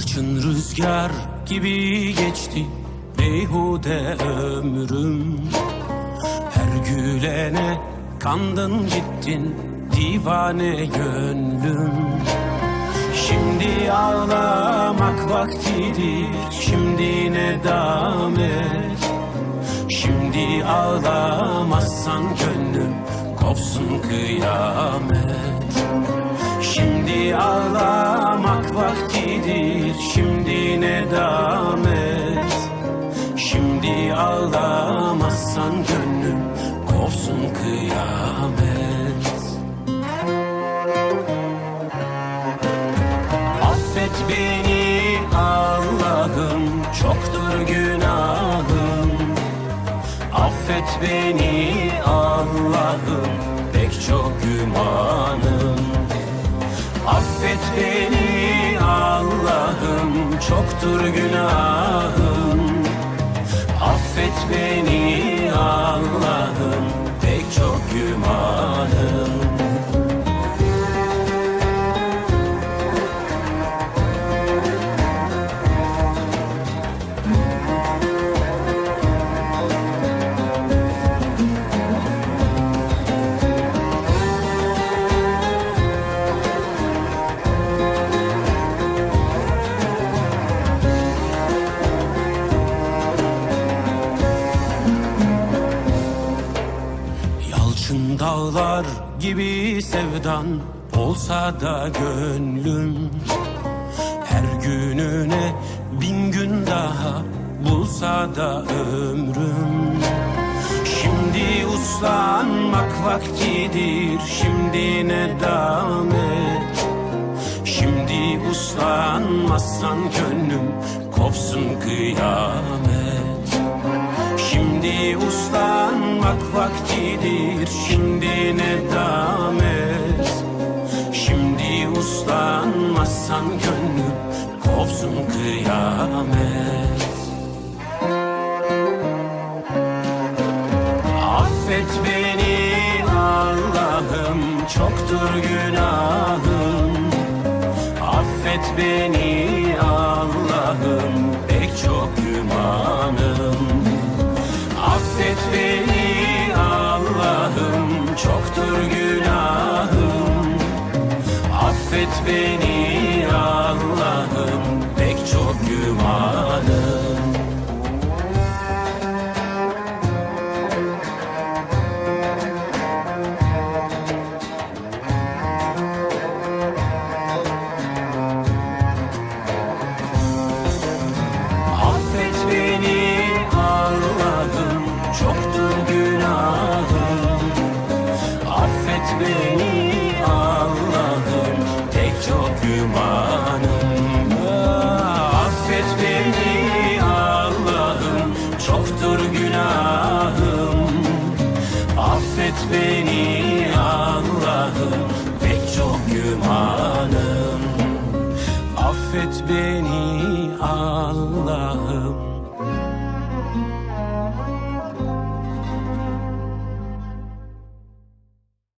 Yalçın rüzgar gibi geçti beyhude ömrüm. Her gülene kandın gittin divane gönlüm. Şimdi ağlamak vaktidir şimdi nedamet Şimdi ağlamazsan gönlüm kopsun kıyamet vaktidir şimdi nedamet? Şimdi ağlamazsan gönlüm kopsun kıyamet. Affet beni Allah'ım çoktur günahım. Affet beni Allah'ım pek çok gümanım Affet beni Çoktur günahım. Affet beni dağlar gibi sevdan olsa da gönlüm. Her gününe bin gün daha bulsa da ömrüm. Şimdi uslanmak vaktidir şimdi nedamet Şimdi uslanmazsan gönlüm kopsun kıyamet. Şimdi uslanmak vaktidir şimdi nedamet Şimdi uslanmazsan gönlüm kopsun kıyamet. Affet beni Allah'ım çoktur günahım. Affet beni Allah'ım pek çok gümanım Affet beni Allah'ım. Pek çok gümanım Affet beni Allah'ım